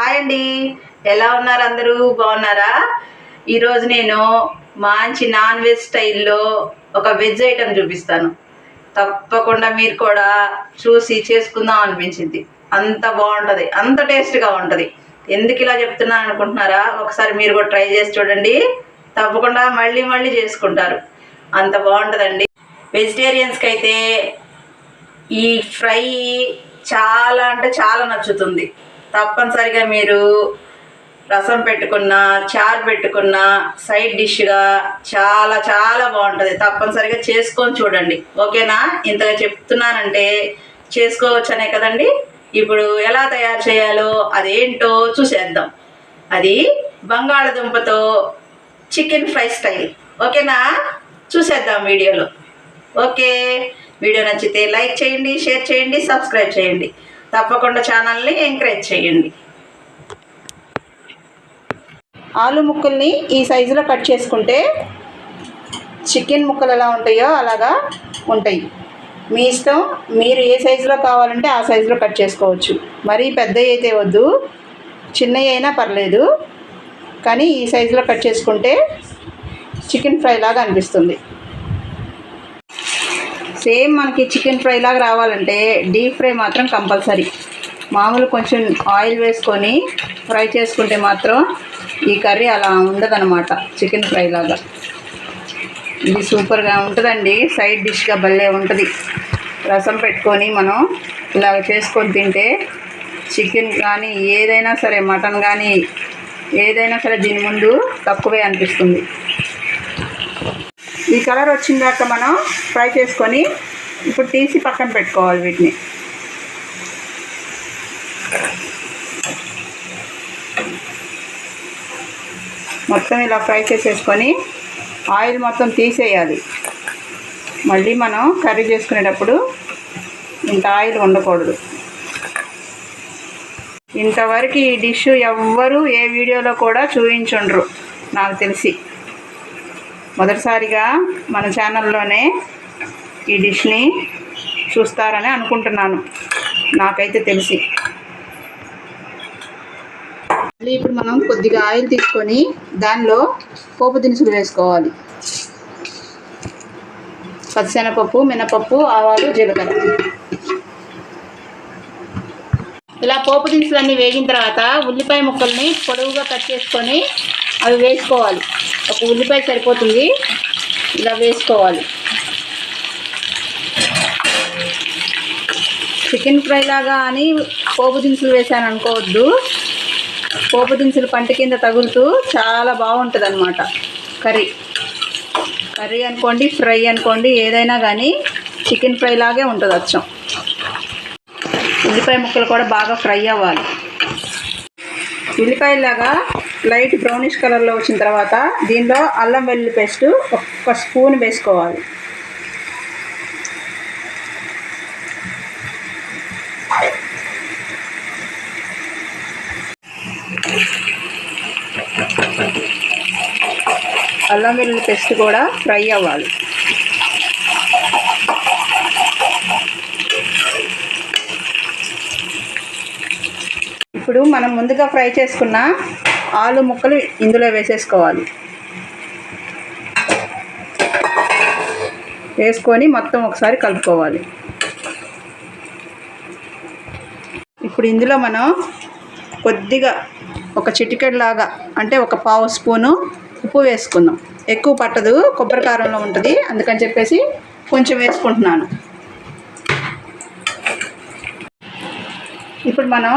Hi అండి. ఎలా ఉన్నారు అందరూ? బాగున్నారా? ఈరోజు నేను మంచి నాన్ వెజ్ స్టైల్లో ఒక వెజ్ ఐటెం చూపిస్తాను. తప్పకుండా మీరు కూడా చూసి చేసుకుందాం అనిపించింది. అంత బాగుంటుంది. అంత టేస్ట్గా ఉంటుంది. ఎందుకు ఇలా చెప్తున్నాను అనుకుంటున్నారా? ఒకసారి మీరు కూడా ట్రై చేసి చూడండి. తప్పకుండా మళ్ళీ మళ్ళీ చేసుకుంటారు. అంత బాగుంటుందండి. వెజిటేరియన్స్కి అయితే ఈ ఫ్రై చాలా అంటే చాలా నచ్చుతుంది. తప్పనిసరిగా మీరు రసం పెట్టుకున్న చారు పెట్టుకున్న సైడ్ డిష్గా చాలా చాలా బాగుంటుంది. తప్పనిసరిగా చేసుకొని చూడండి. ఓకేనా? ఇంతగా చెప్తున్నానంటే చేసుకోవచ్చనే కదండి? ఇప్పుడు ఎలా తయారు చేయాలో అదేంటో చూసేద్దాం. అది బంగాళదుంపతో చికెన్ ఫ్రై స్టైల్. ఓకేనా? చూసేద్దాం వీడియోలో. ఓకే. వీడియో నచ్చితే లైక్ చేయండి షేర్ చేయండి సబ్స్క్రైబ్ చేయండి. తప్పకుండా ఛానల్ని ఎంకరేజ్ చేయండి. ఆలు ముక్కల్ని ఈ సైజులో కట్ చేసుకుంటే చికెన్ ముక్కలు ఎలా ఉంటాయో అలాగా ఉంటాయి. మీ ఇష్టం మీరు ఏ సైజులో కావాలంటే ఆ సైజులో కట్ చేసుకోవచ్చు. మరీ పెద్దవి అయితే వద్దు చిన్నవి అయినా పర్లేదు కానీ ఈ సైజులో కట్ చేసుకుంటే చికెన్ ఫ్రై లాగా అనిపిస్తుంది. సేమ్ మనకి చికెన్ ఫ్రై లాగా రావాలంటే డీప్ ఫ్రై మాత్రం కంపల్సరీ. మామూలు కొంచెం ఆయిల్ వేసుకొని ఫ్రై చేసుకుంటే మాత్రం ఈ కర్రీ అలా ఉండదన్నమాట చికెన్ ఫ్రై లాగా. ఇది సూపర్గా ఉంటుందండి సైడ్ డిష్గా భలే ఉంటుంది. రసం పెట్టుకొని మనం ఇలా చేసుకొని తింటే చికెన్ కానీ ఏదైనా సరే మటన్ కానీ ఏదైనా సరే దీని ముందు తక్కువే అనిపిస్తుంది. ఈ కలర్ వచ్చిందాక మనం ఫ్రై చేసుకొని ఇప్పుడు తీసి పక్కన పెట్టుకోవాలి వీటిని. మొత్తం ఇలా ఫ్రై చేసేసుకొని ఆయిల్ మొత్తం తీసేయాలి. మళ్ళీ మనం కర్రీ చేసుకునేటప్పుడు ఇంత ఆయిల్ ఉండకూడదు. ఇంతవరకు ఈ డిష్ ఎవ్వరూ ఏ వీడియోలో కూడా చూపించుండ్రు నాకు తెలిసి. మొదటిసారిగా మన ఛానల్లోనే ఈ డిష్ని చూస్తారని అనుకుంటున్నాను. నాకైతే తెలిసి. మళ్ళీ ఇప్పుడు మనం కొద్దిగా ఆయిల్ తీసుకొని దానిలో పోపు దినుసులు వేసుకోవాలి. పచ్చిశనగపప్పు మినపప్పు ఆవాలు జీలకర్ర. ఇలా పోపు దినుసులన్నీ వేగిన తర్వాత ఉల్లిపాయ ముక్కల్ని పొడవుగా కట్ చేసుకొని అవి వేసుకోవాలి. ఒక ఉల్లిపాయ సరిపోతుంది. ఇలా వేసుకోవాలి. చికెన్ ఫ్రై లాగా అని పోపు దినుసులు వేసాను అనుకోవద్దు. పోపు దినుసులు పంట కింద తగులుతూ చాలా బాగుంటుంది అనమాట కర్రీ. కర్రీ అనుకోండి ఫ్రై అనుకోండి ఏదైనా కానీ చికెన్ ఫ్రై లాగే ఉంటుంది అచ్చం. ఉల్లిపాయ ముక్కలు కూడా బాగా ఫ్రై అవ్వాలి. ఉల్లిపాయలాగా లైట్ బ్రౌనిష్ కలర్లో వచ్చిన తర్వాత దీనిలో అల్లం వెల్లుల్లి పేస్ట్ ఒక స్పూన్ వేసుకోవాలి. అల్లం వెల్లుల్లి పేస్ట్ కూడా ఫ్రై అవ్వాలి. ఇప్పుడు మనం ముందుగా ఫ్రై చేసుకున్న ఆలు ముక్కలు ఇందులో వేసేసుకోవాలి. వేసుకొని మొత్తం ఒకసారి కలుపుకోవాలి. ఇప్పుడు ఇందులో మనం కొద్దిగా ఒక చిటికెడ్లాగా అంటే ఒక పావు స్పూను ఉప్పు వేసుకుందాం. ఎక్కువ పట్టదు కొబ్బరి కారంలో ఉంటుంది అందుకని చెప్పేసి కొంచెం వేసుకుంటున్నాను. ఇప్పుడు మనం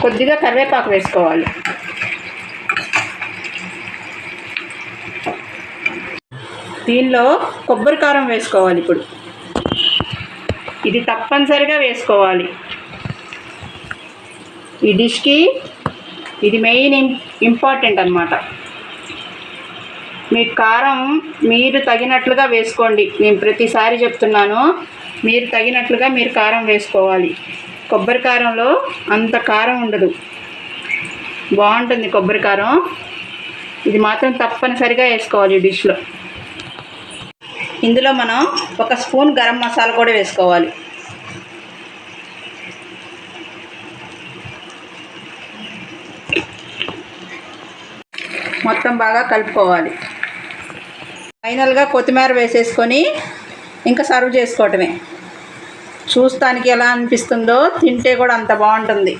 కొద్దిగా కరివేపాకు వేసుకోవాలి. దీనిలో కొబ్బరి కారం వేసుకోవాలి ఇప్పుడు. ఇది తప్పనిసరిగా వేసుకోవాలి. ఈ డిష్కి ఇది మెయిన్ ఇంపార్టెంట్ అనమాట మీ కారం మీరు తగినట్లుగా వేసుకోండి. నేను ప్రతిసారి చెప్తున్నాను మీరు తగినట్లుగా మీరు కారం వేసుకోవాలి. కొబ్బరి కారంలో అంత కారం ఉండదు. బాగుంటుంది కొబ్బరి కారం. ఇది మాత్రం తప్పనిసరిగా వేసుకోవాలి ఈ డిష్లో. ఇందులో మనం ఒక స్పూన్ గరం మసాలా కూడా వేసుకోవాలి. మొత్తం బాగా కలుపుకోవాలి. ఫైనల్గా కొత్తిమీర వేసేసుకొని ఇంకా సర్వ్ చేసుకోవటమే. చూస్తానికి ఎలా అనిపిస్తుందో తింటే కూడా అంత బాగుంటుంది.